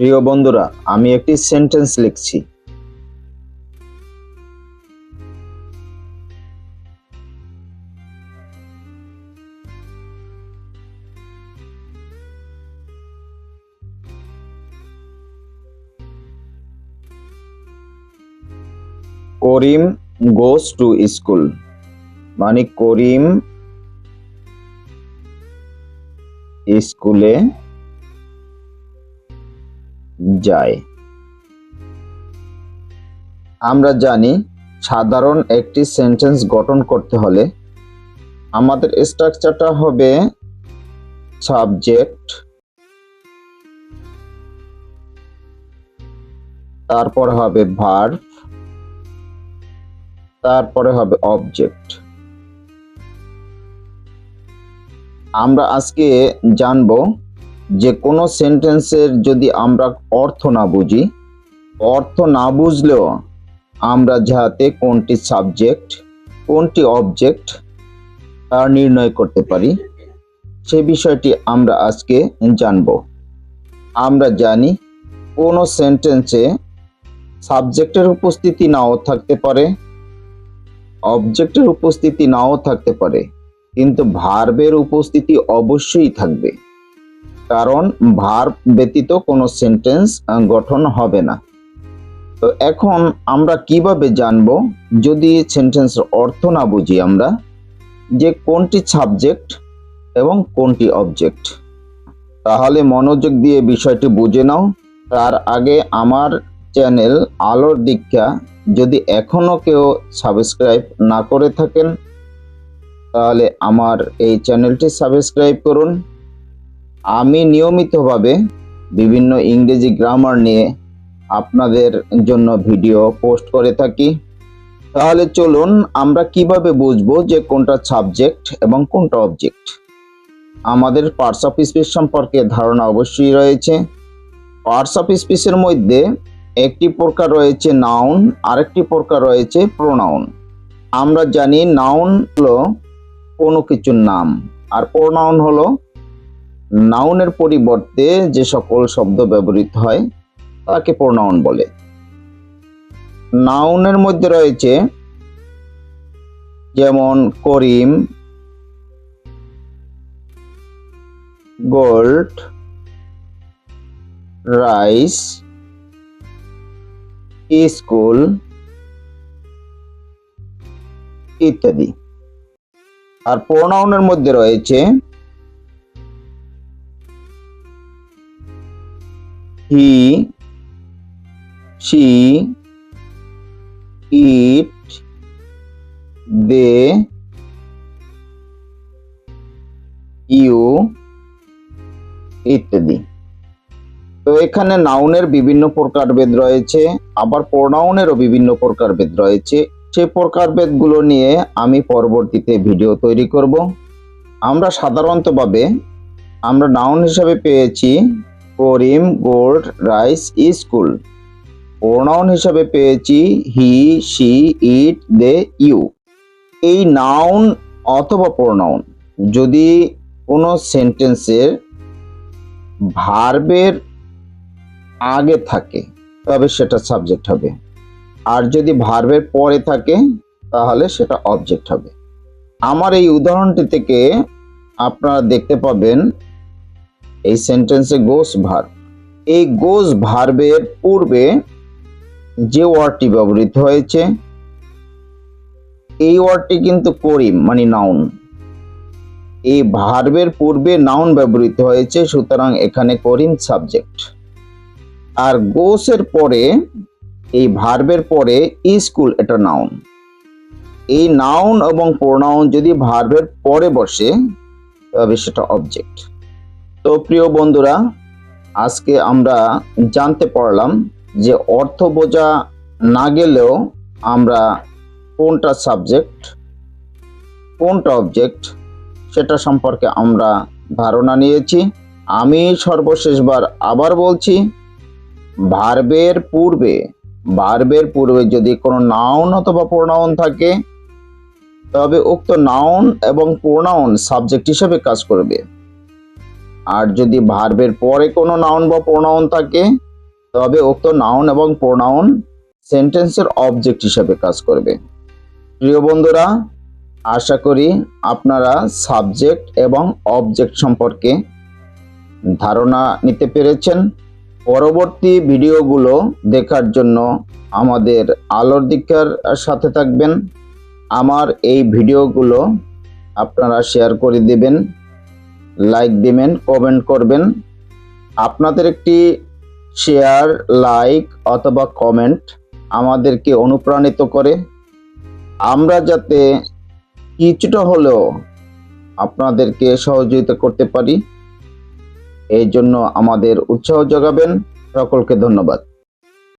প্রিয় বন্ধুরা আমি একটি সেন্টেন্স লিখছি। করিম গোস টু স্কুল মানে করিম স্কুলে যায়। আমরা জানি, সাধারণ একটি সেন্টেন্স গঠন করতে হলে আমাদের স্ট্রাকচারটা হবে সাবজেক্ট তারপর হবে ভার্ব তারপরে হবে অবজেক্ট আমরা আজকে জানব যে কোনো সেন্টেন্সের যদি আমরা অর্থ না বুঝি, অর্থ না বুঝলেও আমরা যাতে কোনটি সাবজেক্ট, কোনটি অবজেক্ট, তা নির্ণয় করতে পারি, সে বিষয়টি আমরা আজকে জানব। আমরা জানি কোনো সেন্টেন্সে সাবজেক্টের উপস্থিতি নাও থাকতে পারে, অবজেক্টের উপস্থিতি নাও থাকতে পারে, কিন্তু ভার্বের উপস্থিতি অবশ্যই থাকবে। কারণ ভার্ব ব্যতীত কোনো সেন্টেন্স গঠন হবে না। তো এখন আমরা কীভাবে জানব যদি সেন্টেন্সের অর্থ না বুঝি আমরা, যে কোনটি সাবজেক্ট এবং কোনটি অবজেক্ট তাহলে মনোযোগ দিয়ে বিষয়টি বুঝে নাও। তার আগে আমার চ্যানেল আলোর দীক্ষা যদি এখনও কেউ সাবস্ক্রাইব না করে থাকেন, তাহলে আমার এই চ্যানেলটি সাবস্ক্রাইব করুন। আমি নিয়মিতভাবে বিভিন্ন ইংরেজি গ্রামার নিয়ে আপনাদের জন্য ভিডিও পোস্ট করে থাকি। তাহলে চলুন আমরা কীভাবে বুঝব যে কোনটা সাবজেক্ট এবং কোনটা অবজেক্ট আমাদের পার্টস অফ স্পিচ সম্পর্কে ধারণা অবশ্যই রয়েছে। পার্টস অফ স্পিচের মধ্যে একটি প্রকার রয়েছে নাউন আরেকটি প্রকার রয়েছে প্রোনাউন আমরা জানি নাউন হলো কোনো কিছুর নাম, আর প্রোনাউন হলো নাউনের পরিবর্তে যে সকল শব্দ ব্যবহৃত হয়, তাকে প্রোনাউন বলে। নাউনের মধ্যে রয়েছে, যেমন করিম, গোল্ড, রাইস, স্কুল ইত্যাদি। আর প্রোনাউনের মধ্যে রয়েছে হি she, it, they, you, ইত্যাদি। তো এখানে নাউনের বিভিন্ন প্রকারভেদ রয়েছে, আবার প্রোনাউনেরও বিভিন্ন প্রকারভেদ রয়েছে। সেই প্রকারভেদগুলো নিয়ে আমি পরবর্তীতে ভিডিও তৈরি করব। আমরা সাধারণতভাবে আমরা নাউন হিসাবে পেয়েছি Karim gold rice school. Pronoun হিসাবে পেয়েছি he, she, it, they, you. এই নাউন অথবা প্রোনাউন যদি কোনো সেন্টেন্সের ভার্বের আগে থাকে, তবে সেটা সাবজেক্ট হবে। আর যদি ভার্বের পরে থাকে, তাহলে সেটা অবজেক্ট হবে। আমার এই উদাহরণটি থেকে আপনারা দেখতে পাবেন এই সেন্টেন্সে গোস ভার্ব এই গোস ভার্বের পূর্বে যে ওয়ার্ডটি ব্যবহৃত হয়েছে, এই ওয়ার্ডটি কিন্তু করিম মানে নাউন এই ভার্বের পূর্বে নাউন ব্যবহৃত হয়েছে, সুতরাং এখানে করিম সাবজেক্ট আর গোসের পরে, এই ভার্বের পরে স্কুল এটা নাউন এই নাউন এবং প্রোনাউন যদি ভার্বের পরে বসে, তবে সেটা অবজেক্ট তো প্রিয় বন্ধুরা, আজকে আমরা জানতে পারলাম যে অর্থ বোঝা না গেলেও আমরা কোনটা সাবজেক্ট কোনটা অবজেক্ট সেটা সম্পর্কে আমরা ধারণা নিয়েছি। আমি সর্বশেষবার আবার বলছি, ভার্বের পূর্বে ভার্বের পূর্বে যদি কোনো নাউন অথবা প্রোনাউন থাকে, তবে উক্ত নাউন এবং প্রোনাউন সাবজেক্ট হিসেবে কাজ করবে। আর যদি ভার্বের পরে কোনো নাউন বা প্রোনাউন থাকে, তবে উক্ত নাউন এবং প্রোনাউন সেন্টেন্সের অবজেক্ট হিসেবে কাজ করবে। প্রিয় বন্ধুরা, আশা করি আপনারা সাবজেক্ট এবং অবজেক্ট সম্পর্কে ধারণা নিতে পেরেছেন। পরবর্তী ভিডিওগুলো দেখার জন্য আমাদের আলোর দীক্ষার সাথে থাকবেন। আমার এই ভিডিওগুলো আপনারা শেয়ার করে দিবেন। লাইক দিবেন, কমেন্ট করবেন। আপনাদের একটি শেয়ার, লাইক অথবা কমেন্ট আমাদেরকে অনুপ্রাণিত করে। আমরা যাতে কিছুটা হলেও আপনাদেরকে সহযোগিতা করতে পারি। এই জন্য আমাদের উৎসাহ যোগাবেন। সকলকে ধন্যবাদ।